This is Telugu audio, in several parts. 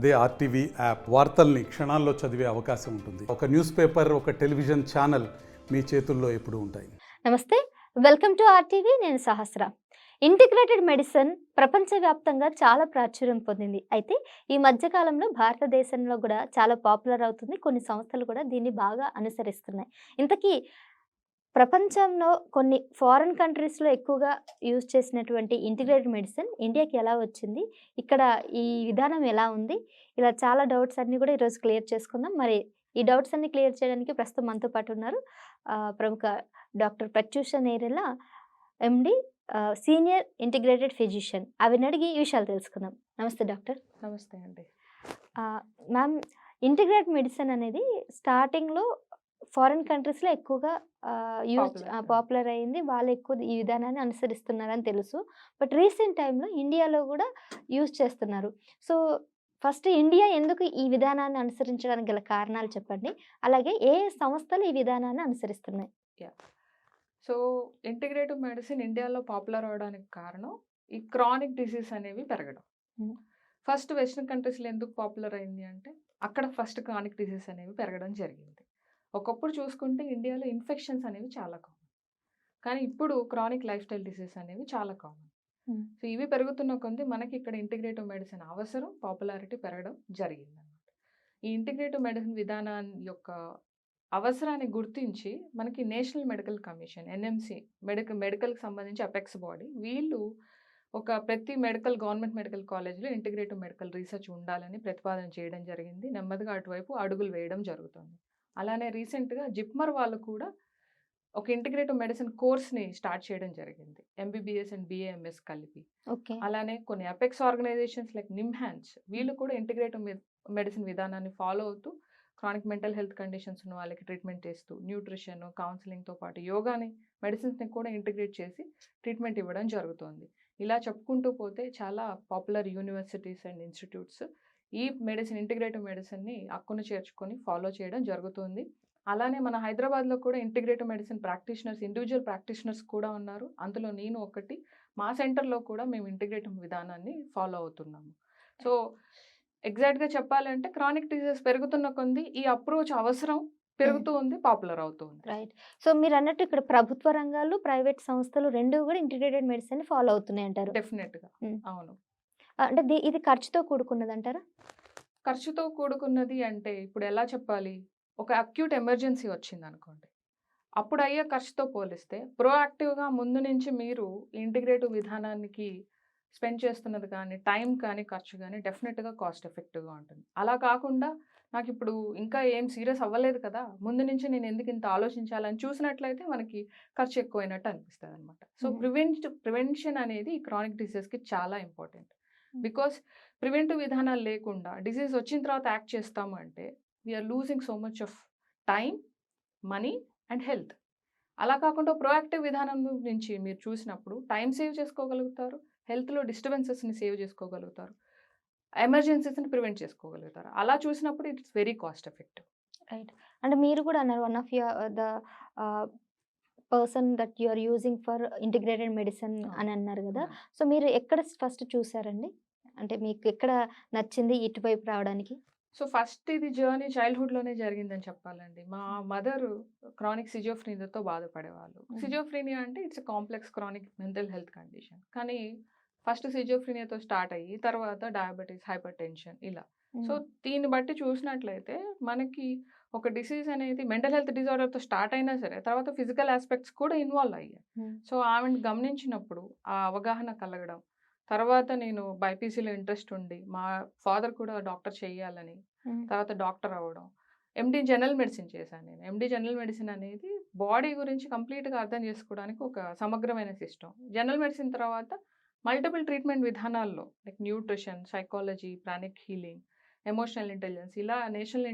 అదే ఆర్టీవీ యాప్ వార్తల్ని క్షణాల్లో చదివే అవకాశం ఉంటుంది. ఒక న్యూస్ పేపర్ ఒక టెలివిజన్ ఛానల్ మీ చేతుల్లో ఎప్పుడు ఉంటాయి. నమస్తే వెల్కమ్ టు ఆర్టీవీ నేను సహస్ర. ఇంటిగ్రేటెడ్ మెడిసిన్ ప్రపంచవ్యాప్తంగా చాలా ప్రాచుర్యం పొందింది. అయితే ఈ మధ్యకాలంలో భారతదేశంలో కూడా చాలా పాపులర్ అవుతుంది. కొన్ని సంస్థలు కూడా దీన్ని బాగా అనుసరిస్తున్నాయి. ఇంతకీ ప్రపంచంలో కొన్ని ఫారిన్ కంట్రీస్లో ఎక్కువగా యూజ్ చేసినటువంటి ఇంటిగ్రేటెడ్ మెడిసిన్ ఇండియాకి ఎలా వచ్చింది? ఇక్కడ ఈ విధానం ఎలా ఉంది? ఇలా చాలా డౌట్స్ అన్నీ కూడా ఈరోజు క్లియర్ చేసుకుందాం. మరి ఈ డౌట్స్ అన్ని క్లియర్ చేయడానికి ప్రస్తుతం మనతో పాటు ఉన్నారు. ప్రముఖ doctor Pratyusha Nerella MD senior integrated physician. అవిని అడిగి ఈ విషయాలు తెలుసుకుందాం. నమస్తే డాక్టర్. నమస్తే అండి. మ్యామ్ ఇంటిగ్రేట్ మెడిసిన్ అనేది స్టార్టింగ్లో ఫారిన్ కంట్రీస్లో ఎక్కువగా యూజ్. పాపులర్ అయింది. వాళ్ళు ఎక్కువ ఈ విధానాన్ని అనుసరిస్తున్నారని తెలుసు. బట్ రీసెంట్ టైంలో ఇండియాలో కూడా యూజ్ చేస్తున్నారు. సో ఫస్ట్ ఇండియా ఎందుకు ఈ విధానాన్ని అనుసరించడానికి గల కారణాలు చెప్పండి. అలాగే ఏ ఏ సంస్థలు ఈ విధానాన్ని అనుసరిస్తున్నాయి? సో ఇంటిగ్రేటివ్ మెడిసిన్ ఇండియాలో పాపులర్ అవడానికి కారణం ఈ క్రానిక్ డిసీజ్ అనేవి పెరగడం. ఫస్ట్ వెస్ట్రన్ కంట్రీస్లో ఎందుకు పాపులర్ అయింది అంటే అక్కడ ఫస్ట్ క్రానిక్ డిసీజ్ అనేవి పెరగడం జరిగింది. ఒకప్పుడు చూసుకుంటే ఇండియాలో ఇన్ఫెక్షన్స్ అనేవి చాలా కామన్. కానీ ఇప్పుడు క్రానిక్ లైఫ్ స్టైల్ డిసీజ్ అనేవి చాలా కామన్. సో ఇవి పెరుగుతున్న కొద్దీ మనకి ఇక్కడ ఇంటిగ్రేటివ్ మెడిసిన్ అవసరం పాపులారిటీ పెరగడం జరిగింది అన్నమాట ఈ ఇంటిగ్రేటివ్ మెడిసిన్ విధానాన్ని యొక్క అవసరాన్ని గుర్తించి మనకి national medical commission NMC medical మెడికల్కి సంబంధించి అపెక్స్ బాడీ వీళ్ళు ఒక ప్రతి మెడికల్ గవర్నమెంట్ మెడికల్ కాలేజ్లో ఇంటిగ్రేటివ్ మెడికల్ రీసెర్చ్ ఉండాలని ప్రతిపాదన చేయడం జరిగింది. నెమ్మదిగా అటువైపు అడుగులు వేయడం జరుగుతుంది. అలానే రీసెంట్గా జిప్మర్ వాళ్ళు కూడా ఒక ఇంటిగ్రేటివ్ మెడిసిన్ కోర్స్ని స్టార్ట్ చేయడం జరిగింది. ఎంబీబీఎస్ అండ్ బిఏఎంఎస్ కలిపి. ఓకే. అలానే కొన్ని అపెక్స్ ఆర్గనైజేషన్స్ లైక్ నిమ్హాన్స్ వీళ్ళు కూడా ఇంటిగ్రేటివ్ మెడిసిన్ విధానాన్ని ఫాలో అవుతూ క్రానిక్ మెంటల్ హెల్త్ కండిషన్స్ ఉన్న వాళ్ళకి ట్రీట్మెంట్ చేస్తూ న్యూట్రిషన్ కౌన్సిలింగ్తో పాటు యోగాని మెడిసిన్స్ని కూడా ఇంటిగ్రేట్ చేసి ట్రీట్మెంట్ ఇవ్వడం జరుగుతుంది. ఇలా చెప్పుకుంటూ పోతే చాలా పాపులర్ యూనివర్సిటీస్ అండ్ ఇన్స్టిట్యూట్స్ ఈ మెడిసిన్ ఇంటిగ్రేటివ్ మెడిసిన్ని అక్కును చేర్చుకొని ఫాలో చేయడం జరుగుతుంది. అలానే మన హైదరాబాద్లో కూడా integrative medicine practitioners individual practitioners కూడా ఉన్నారు. అందులో నేను ఒకటి. మా సెంటర్లో కూడా మేము ఇంటిగ్రేటివ్ విధానాన్ని ఫాలో అవుతున్నాము. సో ఎగ్జాక్ట్గా చెప్పాలంటే క్రానిక్ డిసీజెస్ పెరుగుతున్న కొంది ఈ అప్రోచ్ అవసరం పెరుగుతూ ఉంది పాపులర్ అవుతూ ఉంది. రైట్. సో మీరు అన్నట్టు ఇక్కడ ప్రభుత్వ రంగాలు ప్రైవేట్ సంస్థలు రెండు కూడా ఇంటిగ్రేటెడ్ మెడిసిన్ ఫాలో అవుతున్నాయి అంటారు డెఫినెట్గా. అవును. అంటే ది- ఇది ఖర్చుతో కూడుకున్నది అంటారా ఖర్చుతో కూడుకున్నది అంటే ఇప్పుడు ఎలా చెప్పాలి? ఒక అక్యూట్ ఎమర్జెన్సీ వచ్చింది అనుకోండి అప్పుడు అయ్యే ఖర్చుతో పోలిస్తే ప్రోయాక్టివ్గా ముందు నుంచి మీరు ఇంటిగ్రేటివ్ విధానానికి స్పెండ్ చేస్తున్నది కానీ టైం కానీ ఖర్చు కానీ డెఫినెట్గా కాస్ట్ ఎఫెక్టివ్గా ఉంటుంది. అలా కాకుండా నాకు ఇప్పుడు ఇంకా ఏం సీరియస్ అవ్వలేదు కదా ముందు నుంచి నేను ఎందుకు ఇంత ఆలోచించాలని చూసినట్లయితే మనకి ఖర్చు ఎక్కువైనట్టు అనిపిస్తుంది అనమాట సో. ప్రివెంట్ ప్రివెన్షన్ అనేది ఈ క్రానిక్ డిసీజ్కి చాలా ఇంపార్టెంట్ బికాస్ ప్రివెంటివ్ విధానాలు లేకుండా డిసీజ్ వచ్చిన తర్వాత యాక్ట్ చేస్తాము అంటే we are losing so much of time money and health. అలా కాకుండా ప్రోయాక్టివ్ విధానం నుంచి మీరు చూసినప్పుడు టైం సేవ్ చేసుకోగలుగుతారు హెల్త్లో డిస్టర్బెన్సెస్ని సేవ్ చేసుకోగలుగుతారు ఎమర్జెన్సీస్ని ప్రివెంట్ చేసుకోగలుగుతారు. అలా చూసినప్పుడు it's very cost effective. Right. అంటే మీరు కూడా అన్నారు one of your the person that you are using for integrated medicine అని అన్నారు కదా! సో మీరు ఎక్కడ ఫస్ట్ చూసారండి? అంటే మీకు ఎక్కడ నచ్చింది ఇటువైపు రావడానికి? సో ఫస్ట్ ఇది జర్నీ చైల్డ్హుడ్లోనే జరిగిందని చెప్పాలండి. మా మదర్ క్రానిక్ సిజోఫ్రీనియాతో బాధపడేవాళ్ళు. సిజోఫ్రీనియా అంటే it's complex chronic mental health condition. కానీ ఫస్ట్ సిజోఫ్రీనియాతో స్టార్ట్ అయ్యి తర్వాత డయాబెటీస్ హైపర్ టెన్షన్ ఇలా. సో దీన్ని బట్టి చూసినట్లయితే మనకి ఒక డిసీజ్ అనేది మెంటల్ హెల్త్ డిజార్డర్తో స్టార్ట్ అయినా సరే తర్వాత ఫిజికల్ ఆస్పెక్ట్స్ కూడా ఇన్వాల్వ్ అయ్యాయి. సో ఆమెను గమనించినప్పుడు ఆ అవగాహన కలగడం తర్వాత నేను బైపీసీలో ఇంట్రెస్ట్ ఉండి మా ఫాదర్ కూడా డాక్టర్ చేయాలని. తర్వాత డాక్టర్ అవ్వడం ఎండి జనరల్ మెడిసిన్ చేశాను నేను ఎండి జనరల్ మెడిసిన్ అనేది బాడీ గురించి కంప్లీట్గా అర్థం చేసుకోవడానికి ఒక సమగ్రమైన సిస్టమ్ జనరల్ మెడిసిన్ తర్వాత మల్టిపుల్ ట్రీట్మెంట్ విధానాల్లో like nutrition psychology pranic healing emotional intelligence ఇలా నేషనల్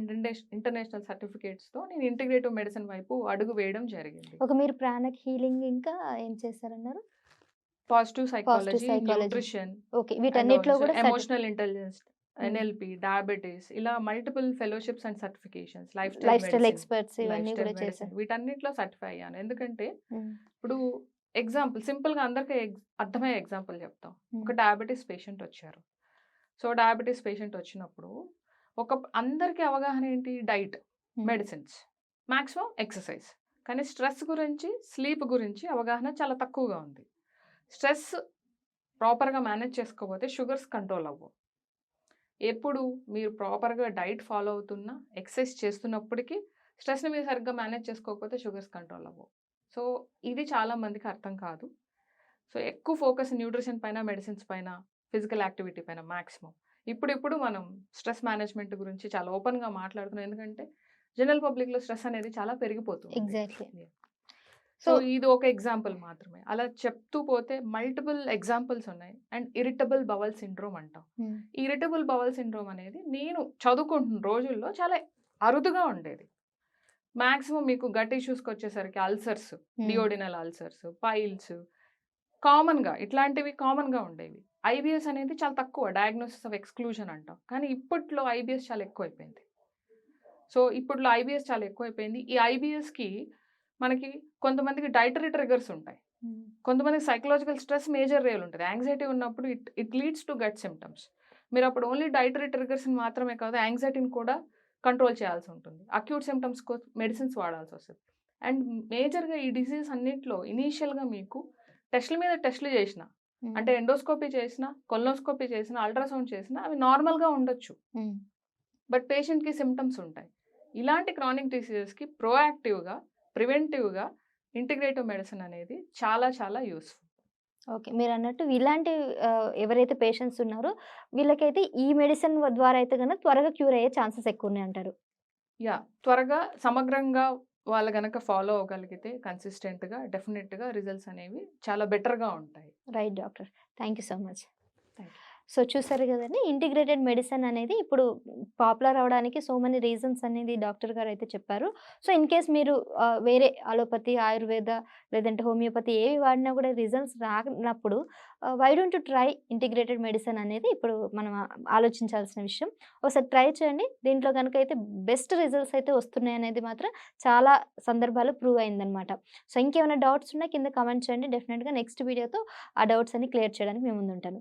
ఇంటర్నేషనల్ సర్టిఫికేట్స్తో నేను ఇంటిగ్రేటివ్ మెడిసిన్ వైపు అడుగు వేయడం జరిగింది. ఒక మీరు ప్రాణక్ హీలింగ్ ఇంకా ఏం చేశారన్నారు? Positive psychology. న్యూట్రిషన్ ఓకే వీటన్నిటిలో కూడా ఎమోషనల్ ఇంటెలిజెన్స్ ఎన్ఎల్పి డయాబెటీస్ ఇలా multiple fellowships and certifications lifestyle experts ఇవన్నీ కూడా చేశారు. వీటన్నిటిలో సర్టిఫై అయ్యాను. ఎందుకంటే. ఇప్పుడు ఎగ్జాంపుల్ సింపుల్గా అందరికీ అర్థమయ్యే ఎగ్జాంపుల్ చెప్తాం. ఒక డయాబెటీస్ పేషెంట్ వచ్చారు. సో డయాబెటీస్ పేషెంట్ వచ్చినప్పుడు ఒక అందరికీ అవగాహన ఏంటి? డైట్. Medicines maximum exercise. కానీ స్ట్రెస్ గురించి స్లీప్ గురించి అవగాహన చాలా తక్కువగా ఉంది. స్ట్రెస్ ప్రాపర్గా మేనేజ్ చేసుకోకపోతే షుగర్స్ కంట్రోల్ అవ్వవు. ఎప్పుడు మీరు ప్రాపర్గా డైట్ ఫాలో అవుతున్నా ఎక్సర్సైజ్ చేస్తున్నప్పటికీ స్ట్రెస్ని మీరు సరిగ్గా మేనేజ్ చేసుకోకపోతే షుగర్స్ కంట్రోల్ అవ్వవు. సో ఇది చాలా మందికి అర్థం కాదు. సో ఎక్కువ ఫోకస్ న్యూట్రిషన్ పైన మెడిసిన్స్ పైన ఫిజికల్ యాక్టివిటీ పైన మ్యాక్సిమం ఇప్పుడు ఇప్పుడు మనం స్ట్రెస్ మేనేజ్మెంట్ గురించి చాలా ఓపెన్గా మాట్లాడుతున్నాం. ఎందుకంటే జనరల్ పబ్లిక్లో స్ట్రెస్ అనేది చాలా పెరిగిపోతుంది. ఎగ్జాక్ట్లీ. సో ఇది ఒక ఎగ్జాంపుల్ మాత్రమే. అలా చెప్తూ పోతే మల్టిపుల్ ఎగ్జాంపుల్స్ ఉన్నాయి. అండ్ ఇరిటబుల్ బవల్ సిండ్రోమ్ అంటాం. ఇరిటబుల్ బవల్ సిండ్రోమ్ అనేది నేను చదువుకుంటున్న రోజుల్లో చాలా అరుదుగా ఉండేది. మాక్సిమం మీకు గట్ ఇష్యూస్కి వచ్చేసరికి అల్సర్స్ డియోడినల్ అల్సర్స్ పైల్స్ కామన్గా ఇట్లాంటివి కామన్గా ఉండేవి. ఐబిఎస్ అనేది చాలా తక్కువ డయాగ్నోసిస్ ఆఫ్ ఎక్స్క్లూజన్ అంటాం. కానీ ఇప్పట్లో ఐబిఎస్ చాలా ఎక్కువైపోయింది. సో ఇప్పట్లో ఐబిఎస్ చాలా ఎక్కువైపోయింది. ఈ ఐబిఎస్కి మనకి కొంతమందికి డైటరీ ట్రిగర్స్ ఉంటాయి. కొంతమందికి సైకలాజికల్ స్ట్రెస్ మేజర్ రేల్ ఉంటుంది. యాంగ్జైటీ ఉన్నప్పుడు it it leads to gut symptoms మీరు అప్పుడు ఓన్లీ డైటరీ ట్రిగర్స్ని మాత్రమే కాదు యాంగ్జైటీని కూడా కంట్రోల్ చేయాల్సి ఉంటుంది. అక్యూట్ సిమ్టమ్స్ మెడిసిన్స్ వాడాల్సి వస్తుంది. అండ్ మేజర్గా ఈ డిసీజ్ అన్నింటిలో ఇనీషియల్గా మీకు టెస్ట్ల మీద టెస్ట్లు చేసిన అంటే ఎండోస్కోపీ చేసిన కొల్నోస్కోపీ చేసిన అల్ట్రాసౌండ్ చేసిన అవి నార్మల్గా ఉండొచ్చు. బట్ పేషెంట్కి సిమ్టమ్స్ ఉంటాయి. ఇలాంటి క్రానిక్ డిసీజెస్కి ప్రోయాక్టివ్గా ప్రివెంటివ్గా ఇంటిగ్రేటివ్ మెడిసిన్ అనేది చాలా చాలా యూస్ఫుల్. ఓకే. మీరు అన్నట్టు ఇలాంటి ఎవరైతే పేషెంట్స్ ఉన్నారో వీళ్ళకైతే ఈ మెడిసిన్ ద్వారా అయితే కనుక త్వరగా క్యూర్ అయ్యే ఛాన్సెస్ ఎక్కువ ఉన్నాయి అంటారు యా త్వరగా సమగ్రంగా వాళ్ళు గనక ఫాలో అవ్వగలిగితే కన్సిస్టెంట్గా డెఫినెట్గా రిజల్ట్స్ అనేవి చాలా బెటర్గా ఉంటాయి. Right doctor. Thank you so much. Thank you. So చూసారు కదండి! ఇంటిగ్రేటెడ్ మెడిసిన్ అనేది ఇప్పుడు పాపులర్ అవడానికి సో మెనీ రీజన్స్ అనేది డాక్టర్ గారు అయితే చెప్పారు. సో ఇన్ కేస్ మీరు వేరే అలోపతి ఆయుర్వేద లేదంటే హోమియోపతి ఏవి వాడినా కూడా రిజల్ట్స్ రానప్పుడు why don't try integrated medicine అనేది ఇప్పుడు మనం ఆలోచించాల్సిన విషయం. ఒకసారి ట్రై చేయండి. దీంట్లో కనుక అయితే బెస్ట్ రిజల్ట్స్ అయితే వస్తున్నాయి అనేది మాత్రం చాలా సందర్భాలు ప్రూవ్ అయిందనమాట సో ఇంకేమైనా డౌట్స్ ఉన్నా కింద కమెంట్ చేయండి. డెఫినెట్గా నెక్స్ట్ వీడియోతో ఆ డౌట్స్ అన్ని క్లియర్ చేయడానికి మేము ముందుంటాను.